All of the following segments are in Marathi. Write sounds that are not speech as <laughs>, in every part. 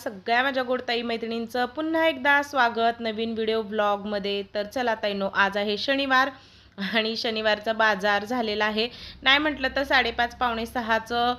सगळ्या माझ्या गोडताई मैत्रिणींचं पुन्हा एकदा स्वागत नवीन व्हिडिओ ब्लॉगमध्ये तर चला ताईनो आज आहे शनिवार आणि शनिवारचा बाजार झालेला आहे. नाही म्हटलं तर साडेपाच पावणे सहाचं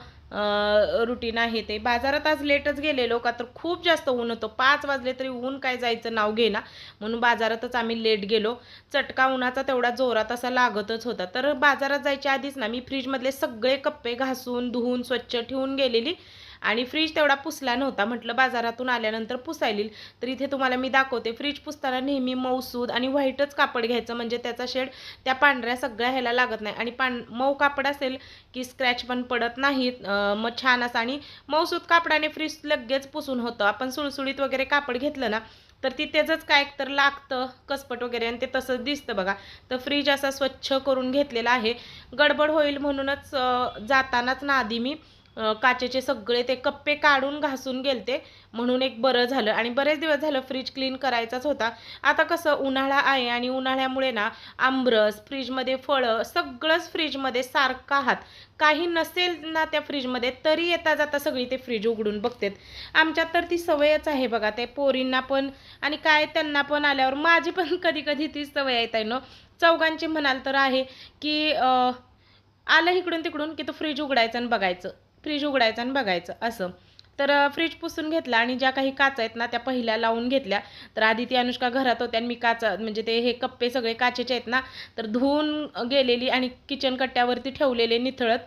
रुटीन आहे ते. बाजारात आज लेटच गेलेलो का तर खूप जास्त ऊन होतं. पाच वाजले तरी ऊन काय जायचं नाव घेना म्हणून बाजारातच आम्ही लेट गेलो. चटका उन्हाचा तेवढा जोरात असा लागतच होता. तर बाजारात जायच्या आधीच ना मी फ्रीजमधले सगळे कप्पे घासून धुवून स्वच्छ ठेवून गेलेली. आणि फ्रीज तेवढा पुसला नव्हता. म्हटलं बाजारातून आल्यानंतर पुसायलील. तर इथे तुम्हाला मी दाखवते. फ्रीज पुसताना नेहमी मऊसूद आणि व्हाईटच कापड घ्यायचं. म्हणजे त्याचा शेड त्या पांढऱ्या सगळ्या ह्याला लागत नाही. आणि पां मऊ कापड असेल की स्क्रॅच पण पडत नाहीत मग छान असं आणि मऊसूद कापडाने फ्रीज लगेच पुसून होतं. आपण सुळसुळीत वगैरे कापड घेतलं ना तर ती त्याचंच काय तर लागतं कसपट वगैरे आणि ते तसंच दिसतं बघा. तर फ्रीज असा स्वच्छ करून घेतलेला आहे. गडबड होईल म्हणूनच जातानाच ना आधी मी काचेचे सगळे ते कप्पे काढून घासून गेलते. म्हणून एक बरं झालं. आणि बरेच दिवस झालं फ्रीज क्लीन करायचाच होता. आता कसं उन्हाळा आहे आणि उन्हाळ्यामुळे ना आंबरस फ्रीजमध्ये फळं सगळंच फ्रीजमध्ये सारखं आहात. काही नसेल ना त्या फ्रीजमध्ये तरी येता जाता सगळी ते फ्रीज उघडून बघतात. आमच्यात तर ती सवयच आहे बघा ते पोरींना पण आणि काय त्यांना पण आल्यावर. माझी पण <laughs> कधी कधी ती सवय येत आहे ना. चौघांची म्हणाल तर आहे की आलं इकडून तिकडून की तो फ्रीज उघडायचं आणि बघायचं. फ्रीज उघडायचं आणि बघायचं असं. तर फ्रीज पुसून घेतला आणि ज्या काही काच आहेत ना त्या पहिल्या लावून घेतल्या. तर आधी ती अनुष्का घरात होत्या आणि मी काचा म्हणजे ते हे कप्पे सगळे काचेचे आहेत ना तर धुवून गेलेली आणि किचन कट्ट्यावरती ठेवलेले निथळत.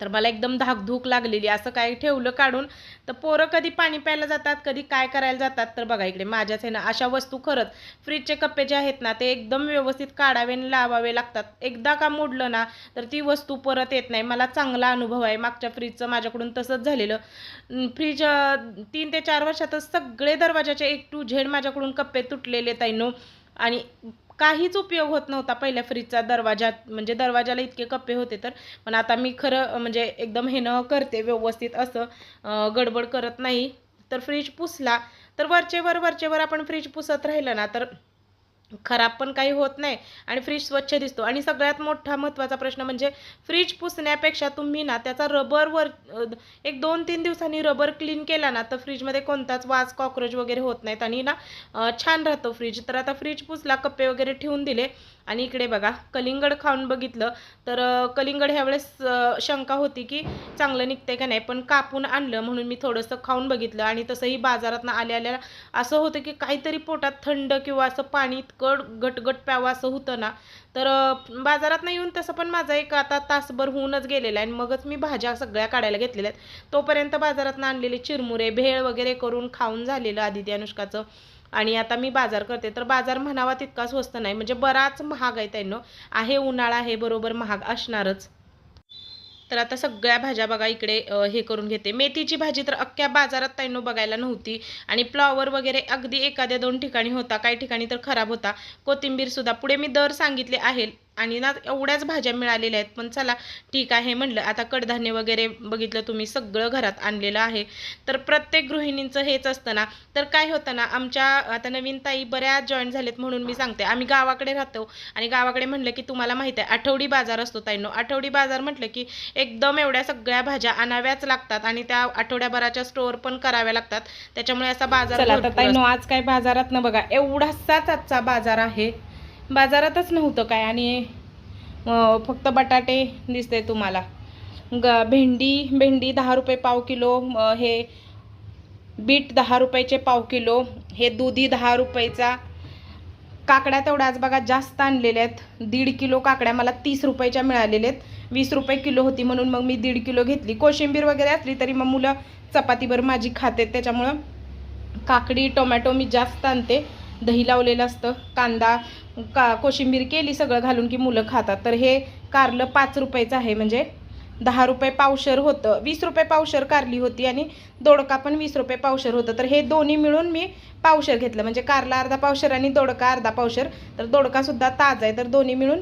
तर मला एकदम धाकधूक लागलेली. असं काय ठेवलं काढून तर पोरं कधी पाणी प्यायला जातात कधी काय करायला जातात तर बघा इकडे माझ्याच आहे ना अशा वस्तू खरंच फ्रीजचे कप्पे जे आहेत ना ते एकदम व्यवस्थित काढावे आणि लावावे लागतात. एकदा का मोडलं ना तर ती वस्तू परत येत नाही. मला चांगला अनुभव आहे. मागच्या फ्रीजचं माझ्याकडून तसंच झालेलं. फ्रीज तीन ते चार वर्षातच सगळे दरवाजाचे एक टू झेड माझ्याकडून कप्पे तुटलेले ताईनो. आणि काहीच उपयोग होत नव्हता पहिल्या फ्रीजचा दरवाजात म्हणजे दरवाजाला इतके कप्पे होते तर. पण आता मी खरं म्हणजे एकदम हे न करते व्यवस्थित असं गडबड करत नाही. तर फ्रीज पुसला. तर वरचेवर वरचेवर आपण फ्रीज पुसत राहिलं ना तर खराब पण काही होत नाही आणि फ्रीज स्वच्छ दिसतो. आणि सगळ्यात मोठा महत्त्वाचा प्रश्न म्हणजे फ्रीज पुसण्यापेक्षा तुम्ही ना त्याचा रबरवर एक दोन तीन दिवसांनी रबर क्लीन केला ना तर फ्रीजमध्ये कोणताच वास कॉक्रोच वगैरे होत नाहीत. आणि ना छान राहतो फ्रीज तर आता फ्रीज पुसला कप्पे वगैरे ठेवून दिले. आणि इकडे बघा कलिंगड खाऊन बघितलं तर कलिंगड ह्यावेळेस शंका होती की चांगलं निघतंय का नाही पण कापून आणलं म्हणून मी थोडंसं खाऊन बघितलं आणि तसंही बाजारातनं आल्या आल्या असं होतं की काहीतरी पोटात थंड किंवा असं पाणी इतकं घटघट प्यावं असं होतं ना. तर अं, बाजारात नाही येऊन तसं पण माझा एक आता तासभर होऊनच गेलेला आहे आणि मगच मी भाज्या सगळ्या काढायला घेतलेल्या आहेत. तोपर्यंत बाजारातनं आणलेले चिरमुरे भेळ वगैरे करून खाऊन झालेलं आदिती अनुष्काचं. आणि आता मी बाजार करते. तर बाजार म्हणावा तितका स्वस्त नाही. म्हणजे बराच महाग आहे त्यांनो आहे उन्हाळा आहे बरोबर महाग असणारच. तर आता सगळ्या भाज्या बघा इकडे हे करून घेते. मेथीची भाजी तर अख्ख्या बाजारात ताईनो बघायला नव्हती. आणि फ्लॉवर वगैरे अगदी एखाद्या दोन ठिकाणी होता. काही ठिकाणी तर खराब होता. कोथिंबीर सुद्धा. पुढे मी दर सांगितले आहे. आणि ना एवढ्याच भाज्या मिळालेल्या आहेत. पण चला ठीक आहे म्हणलं. आता कडधान्य वगैरे बघितलं तुम्ही सगळं घरात आणलेलं आहे. तर प्रत्येक गृहिणींचं हेच असतं ना. तर काय होतं ना आमच्या आता नवीन ताई बऱ्याच जॉईन झालेत म्हणून मी सांगते. आम्ही गावाकडे राहतो आणि गावाकडे म्हटलं की तुम्हाला माहिती आहे आठवडी बाजार असतो ताईंनो. आठवडी बाजार म्हटलं की एकदम एवढ्या सगळ्या भाज्या आणाव्याच लागतात आणि त्या आठवड्याभराच्या स्टोअर पण कराव्या लागतात. त्याच्यामुळे असा बाजार. आज काय बाजारात न बघा. एवढासाच आजचा बाजार आहे. बाजारातच नव्हतं काय आणि फक्त बटाटे दिसते तुम्हाला. ग भेंडी भेंडी दहा रुपये पाव किलो हे बीट दहा रुपयाचे पाव किलो हे दुधी दहा रुपयाचा. काकड्या तेवढ्या आज बघा जास्त आणलेल्या आहेत. दीड किलो काकड्या मला तीस रुपयाच्या मिळालेल्या आहेत. वीस रुपये किलो होती म्हणून मग मी दीड किलो घेतली. कोशिंबीर वगैरे असली तरी मग मुलं चपातीवर माझी खाते त्याच्यामुळं काकडी टोमॅटो मी जास्त आणते. दही लावलेलं असतं कांदा का कोशिंबीर केली सगळं घालून की मुलं खातात. तर हे कारलं पाच रुपयाचं आहे म्हणजे दहा रुपये पावशर होतं. वीस रुपये पावशर कारली होती आणि दोडका पण वीस रुपये पावशर होतं. तर हे दोन्ही मिळून मी पावशर घेतलं. म्हणजे कारला अर्धा पावशर आणि दोडका अर्धा पावशर. तर दोडकासुद्धा ताजा आहे. तर दोन्ही मिळून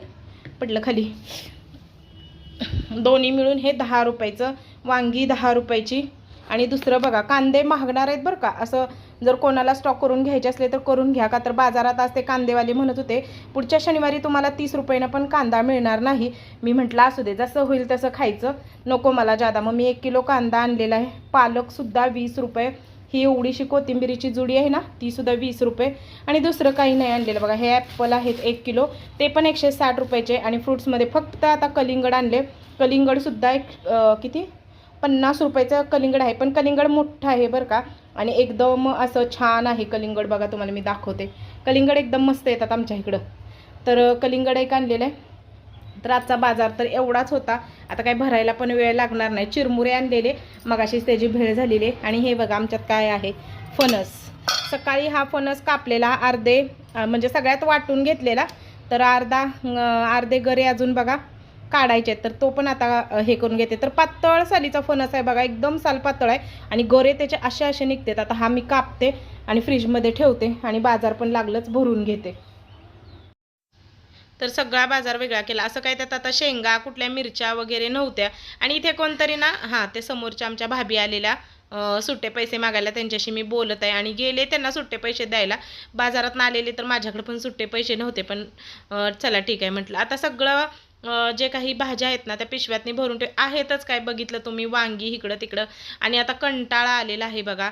पडलं खाली. दोन्ही मिळून हे दहा रुपयाचं वांगी दहा रुपयाची. आणि दुसरं बघा कांदे महागणार आहेत बरं का. असं जर कोणाला स्टॉक करून घ्यायचे असले तर करून घ्या. का तर बाजारात आज ते कांदेवाले म्हणत होते पुढच्या शनिवारी तुम्हाला तीस रुपयानं पण कांदा मिळणार नाही. मी म्हटलं असू दे जसं होईल तसं खायचं. नको मला जादा. मग मी एक किलो कांदा आणलेला आहे. पालकसुद्धा वीस रुपये. ही एवढीशी कोथिंबिरीची जुडी आहे ना ती सुद्धा वीस रुपये. आणि दुसरं काही नाही आणलेलं. बघा हे ॲपल आहेत एक किलो. ते पण एकशे साठ रुपयाचे आणि फ्रुट्समध्ये फक्त आता कलिंगड आणले. कलिंगडसुद्धा एक किती? पन्नास रुपयाचं कलिंगड आहे. पण कलिंगड मोठं आहे बरं का. आणि एकदम असं छान आहे कलिंगड. बघा तुम्हाला मी दाखवते. कलिंगड एकदम मस्त येतात आमच्या इकडं. तर कलिंगड एक आणलेलं आहे. तर आजचा बाजार तर एवढाच होता. आता काय भरायला पण वेळ लागणार नाही. चिरमुरे आणलेले. मगाशीच त्याची भेळ झालेली आहे. आणि हे बघा आमच्यात काय आहे? फणस. सकाळी हा फणस कापलेला अर्धे म्हणजे सगळ्यात वाटून घेतलेला. तर अर्धा अर्धे गरे अजून बघा. काढायचे आहेत. तर तो पण आता हे करून घेते. तर पातळ सालीचा फणस आहे बघा एकदम साल पातळ आहे. आणि गोरे त्याचे असे असे निघतात. आता हा मी कापते आणि फ्रीजमध्ये ठेवते आणि बाजार पण लागलंच भरून घेते. तर सगळा बाजार वेगळा केला. असं काय त्यात आता शेंगा कुठल्या मिरच्या वगैरे नव्हत्या. आणि इथे कोणतरी ना हां ते समोरच्या आमच्या भाभी आलेल्या सुट्टे पैसे मागायला त्यांच्याशी मी बोलत आहे. आणि गेले त्यांना सुट्टे पैसे द्यायला. बाजारात आलेले तर माझ्याकडे पण सुट्टे पैसे नव्हते. पण चला ठीक आहे म्हटलं. आता सगळं जे काही भाज्या आहेत ना त्या पिशव्यातनी भरून ठेव आहेतच काय बघितलं तुम्ही? वांगी इकडं तिकडं. आणि आता कंटाळा आलेला आहे बघा.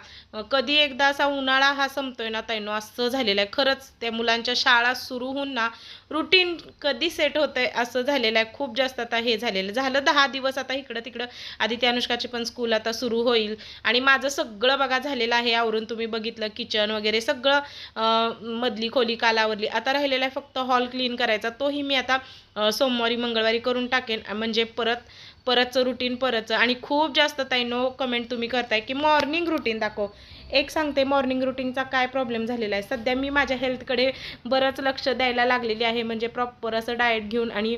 कधी एकदा असा उन्हाळा हा संपतोय ना तैनो असं झालेलं आहे. खरंच त्या मुलांच्या शाळा सुरू होऊन ना रुटीन कधी सेट होतंय असं झालेलं आहे. खूप जास्त आता हे झालेलं. झालं दहा दिवस आता इकडं तिकडं. आधी त्या अनुष्काची पण स्कूल आता सुरू होईल. आणि माझं सगळं बघा झालेलं आहे. आवरून तुम्ही बघितलं किचन वगैरे सगळं मधली खोली कालावरली आता राहिलेला आहे फक्त हॉल क्लीन करायचा. तोही मी आता सोमवारी मंगळवारी करून टाकेन. म्हणजे परत परतचं रुटीन परतचं. आणि खूप जास्त ताईनो कमेंट तुम्ही करताय की मॉर्निंग रुटीन दाखव. एक सांगते मॉर्निंग रुटीनचा काय प्रॉब्लेम झालेला आहे? सध्या मी माझ्या हेल्थकडे बरंच लक्ष द्यायला लागलेली आहे. म्हणजे प्रॉपर असं डाएट घेऊन आणि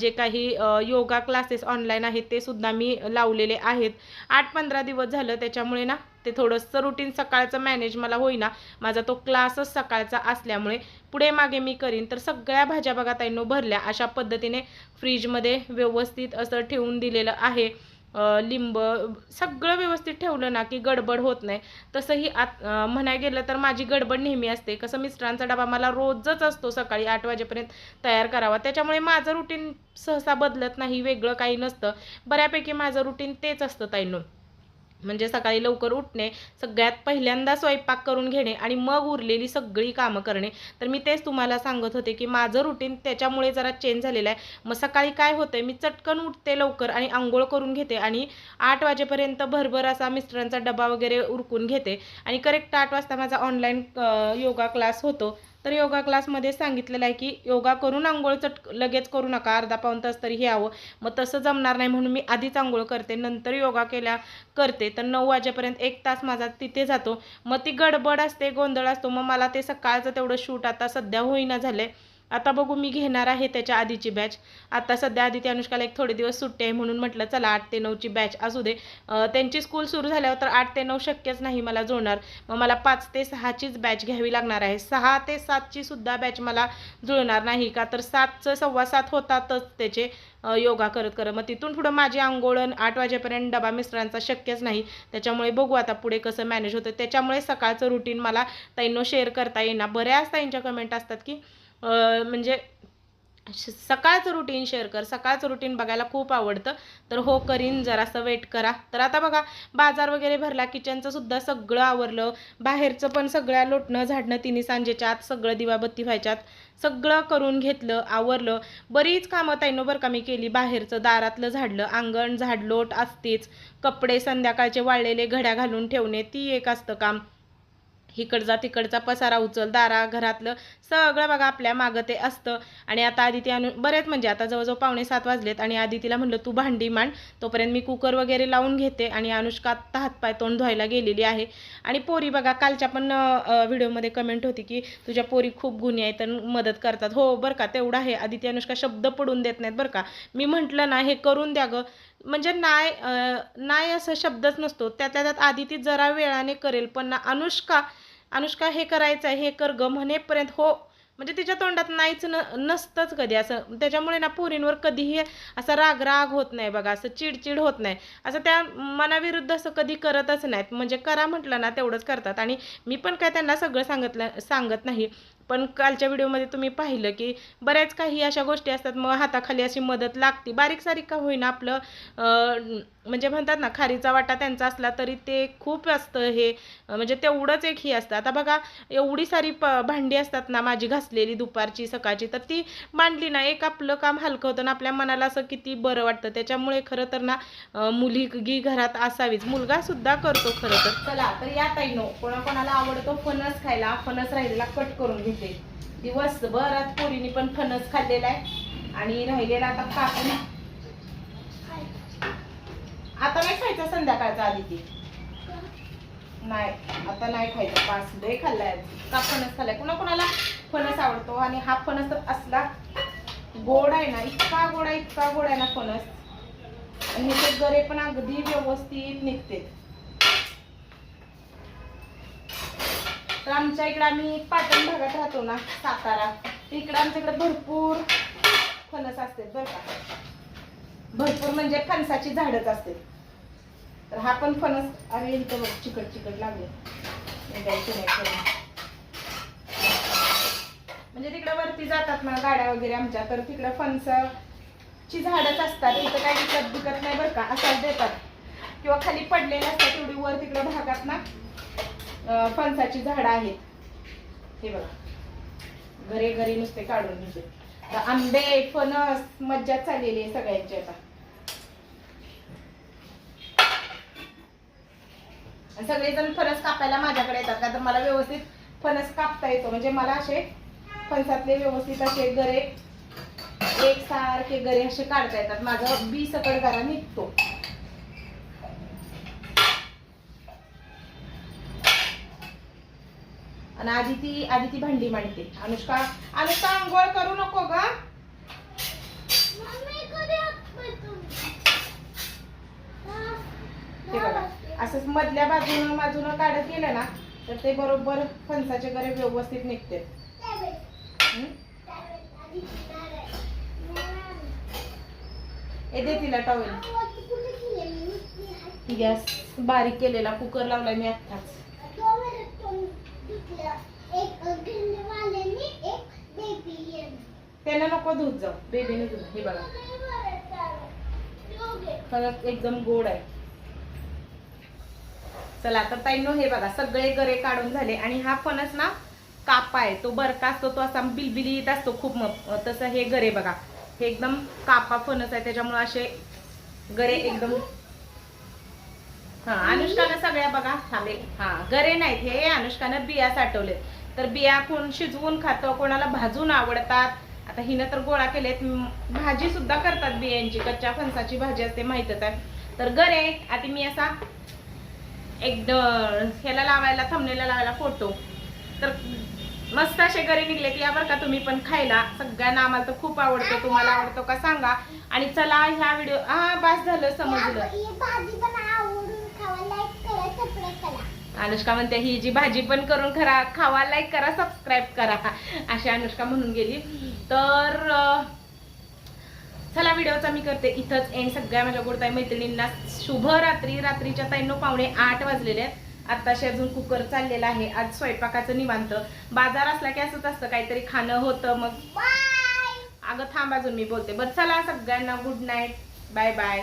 जे काही योगा क्लासेस ऑनलाईन आहेत ते सुद्धा मी लावलेले आहेत. आठ पंधरा दिवस झालं त्याच्यामुळे ना ते थोडंसं रुटीन सकाळचं मॅनेज मला होईना. माझा तो क्लासच सकाळचा असल्यामुळे पुढे मागे मी करीन. तर सगळ्या भाज्या बघा ताईंनो भरल्या. अशा पद्धतीने फ्रीजमध्ये व्यवस्थित असं ठेवून दिलेलं आहे. लिंब सगळं व्यवस्थित ठेवलं ना की गडबड होत नाही. तसंही आत म्हणाय गेलं तर माझी गडबड नेहमी असते. कसं मिस्टरांचा डबा मला रोजच असतो सकाळी आठ वाजेपर्यंत तयार करावा. त्याच्यामुळे माझं रुटीन सहसा बदलत नाही वेगळं काही नसतं. बऱ्यापैकी माझं रुटीन तेच असतं ताईंनो. म्हणजे सकाळी लवकर उठणे सगळ्यात पहिल्यांदा स्वयंपाक करून घेणे आणि मग उरलेली सगळी कामं करणे. तर मी तेच तुम्हाला सांगत होते की माझं रुटीन त्याच्यामुळे जरा चेंज झालेलं आहे. मग सकाळी काय होतं मी चटकन उठते लवकर आणि आंघोळ करून घेते आणि आठ वाजेपर्यंत भरभर असा मिस्टरांचा डबा वगैरे उरकून घेते. आणि करेक्ट आठ वाजता माझा ऑनलाईन योगा क्लास होतो. तर योगा क्लासमध्ये सांगितलेलं आहे की योगा करून आंघोळ चट लगेच करू नका अर्धा पाऊण तास तरी हे यावं. मग तसं जमणार नाही म्हणून मी आधीच आंघोळ करते नंतर योगा केल्या करते. तर नऊ वाजेपर्यंत एक तास माझा तिथे जातो. मग ती गडबड असते गोंधळ असतो. मग मला ते सकाळचं तेवढं शूट आता सध्या होईना झालंय. आता बघू मी घेणार आहे त्याच्या आधीची बॅच आता सध्या आधी अनुष्काला एक थोडे दिवस सुट्टी आहे म्हणून म्हटलं चला आठ ते नऊची बॅच असू दे. त्यांची स्कूल सुरू झाल्यावर तर आठ ते नऊ शक्यच नाही मला जुळणार. मग मला पाच ते सहाचीच बॅच घ्यावी लागणार आहे. सहा ते सातची सुद्धा बॅच मला जुळणार नाही का? तर सातचं सव्वा सात होतातच त्याचे योगा करत करत. मग तिथून पुढं माझी आंघोळण आठ वाजेपर्यंत डबा मिस्टरांचा शक्यच नाही. त्याच्यामुळे बघू आता पुढे कसं मॅनेज होतं. त्याच्यामुळे सकाळचं रुटीन मला ताईंनो शेअर करता येईना. बऱ्याच ताईंच्या कमेंट असतात की म्हणजे श- सकाळचं रुटीन शेअर कर. सकाळचं रुटीन बघायला खूप आवडतं. तर हो करीन. जरासं वेट करा. तर आता बघा बाजार वगैरे भरला किचनचं सुद्धा सगळं आवरलं. बाहेरचं पण सगळ्या लोटणं झाडणं तिन्ही सांजेच्या आत सगळं दिवाबत्ती व्हायच्यात. सगळं करून घेतलं आवरलं. बरीच कामं ताईनं बरं का मी केली. बाहेरचं दारातलं झाडलं अंगण झाडलोट असतेच. कपडे संध्याकाळचे वाळलेले घड्या घालून ठेवणे ती एक असतं काम. इकडचा तिकडचा पसारा उचल दारा घरातलं सगळं बघा आपल्या मागं ते असतं. आणि आता आदिती अनु बरेच म्हणजे आता जवळजवळ पावणे सात वाजलेत आणि आदितीला म्हणलं तू भांडी मांड. तोपर्यंत मी कुकर वगैरे लावून घेते आणि अनुष्का आत्ता हातपाय तोंड धुवायला गेलेली आहे. आणि पोरी बघा कालच्या पण व्हिडिओमध्ये कमेंट होती की तुझ्या पोरी खूप गुन्हे आहेत तर मदत करतात. हो बरं का तेवढं आहे. आदिती अनुष्का शब्द पडून देत नाहीत बरं का. मी म्हटलं ना हे करून द्या गं. म्हणजे नाही नाय नाही असं शब्दच नसतो. त्यातल्या त्यात आदिती जरा वेळाने करेल पण ना अनुष्का अनुष्का हे करायचं आहे हे कर ग म्हणेपर्यंत हो. म्हणजे तिच्या तोंडात नाहीच न नसतंच कधी. असं त्याच्यामुळे ना पोरींवर कधीही असा राग राग होत नाही बघा असं चिडचिड होत नाही. असं त्या मनाविरुद्ध असं कधी करतच नाहीत. म्हणजे करा म्हटलं ना तेवढंच करतात. आणि मी पण काय त्यांना सगळं सांगितलं सांगत नाही. पण कालच्या व्हिडिओमध्ये तुम्ही पाहिलं की बऱ्याच काही अशा गोष्टी असतात. मग हाताखाली अशी मदत लागते. बारीक सारीक का होईना आपलं म्हणजे म्हणतात ना खारीचा वाटा त्यांचा असला तरी ते खूप असतं हे. म्हणजे तेवढंच एक ही असतं. आता बघा एवढी सारी प भांडी असतात ना माझी घासलेली दुपारची सकाळची तर ती मांडली ना एक आपलं काम हलकं होतं ना आपल्या मनाला असं किती बरं वाटतं. त्याच्यामुळे खरं तर ना मुलगी घरात असावीच. मुलगा सुद्धा करतो खरं तर. चला तर या ताई नो कोणाकोणाला आवडतो फणस खायला फणस राहिलेला कट करून घेते. दिवसभरात पोरीने पण फणस खाल्लेला आहे. आणि राहिलेला आता कापून आता नाही खायचं संध्याकाळचा आधी ती. नाही आता नाही खायचं. पाच लय खाल्लाय. का फणस खाल्लाय? कुणा कुणाला फणस आवडतो? आणि हा फणस तर असला गोड आहे ना इतका गोड आहे इतका गोड आहे ना फणस. आणि ह्याचे गरे पण अगदी व्यवस्थित निघते. तर आमच्या इकडे आम्ही पाटण भागात राहतो ना सातारा. इकडे आमच्याकडे भरपूर फणस असते बरं का. भरपूर म्हणजे फणसाची झाडच असते तर हा पण फणस अरे इथं बघ चिकट चिकट लागले. नाही म्हणजे तिकडे वरती जातात ना गाड्या वगैरे आमच्या तर तिकडे फणसाची झाडच असतात इथं काही विकत बिकत नाही बरं का असाच देतात. किंवा खाली पडलेले असतात तेवढी वर तिकडं भागात ना फणसाची झाडं आहेत. हे बघा. घरे घरी नुसते काढून घेते. तर आंबे फणस मज्जा चाललेली आहे सगळ्यांची आता. सगळेजण फणस कापायला माझ्याकडे येतात का तर मला व्यवस्थित फणस कापता येतो. म्हणजे मला असे फणसातले व्यवस्थित असे गरे एक सारखे गरे असे काढता येतात. माझं बी सकड गरा निघतो. आणि आधी ती आधी ती भांडी मांडते. अनुष्का अनुष्का आंघोळ करू नको ग. हे बघा. असंच मधल्या बाजूनं बाजूनं काढत गेलं ना तर ते बरोबर फणसाचे गरे व्यवस्थित निघते. दे तिला टॉवेल गॅस बारीक केलेला कुकर लावलाय मी आत्ताच. त्याला नको धुत जाऊ. बेबीने धुत हे बघा. खरंच एकदम गोड आहे. चला तर ताईनो हे बघा सगळे गरे काढून झाले आणि हा फणस ना कापा आहे. तो बरका असतो तो असा बिलबिलीत असतो खूप मग तसं हे गरे बघा. हे एकदम कापा फणस आहे त्याच्यामुळे असे गरे एकदम हा अनुष्कानं सगळ्या बघा थांबे. हा गरे नाहीत हे अनुष्कानं बिया साठवले तर बिया कोण शिजवून खातं कोणाला भाजून आवडतात? आता हिनं तर गोळा केलेत. भाजी सुद्धा करतात बियांची कच्च्या फणसाची भाजी असते माहितच आहे. तर गरे आता मी असा एक ह्याला लावायला थंबनेला लावायला फोटो तर मस्त असे गरे निघले की या बरं का तुम्ही पण खायला. सगळ्यांना आम्हाला तर खूप आवडतो. तुम्हाला आवडतो का सांगा. आणि चला ह्या व्हिडिओ हा बास झालं समजलं. अनुष्का म्हणते ही जी भाजी पण करून खरा खावा लाईक करा सबस्क्राईब करा. अशी अनुष्का म्हणून गेली. तर चला व्हिडिओचा मी करते. इथंच एंड सगळ्या माझ्या गोडताई मैत्रिणींना शुभ रात्री रात्रीच्या ताईनो पावणे आठ वाजलेले आहेत. आत्ताशी अजून कुकर चाललेला आहे. आज स्वयंपाकाचं निवांत. बाजार असला की असंच असतं. काहीतरी खाणं होतं मग अगं थांब अजून मी बोलते. बरं चला सगळ्यांना गुड नाईट बाय बाय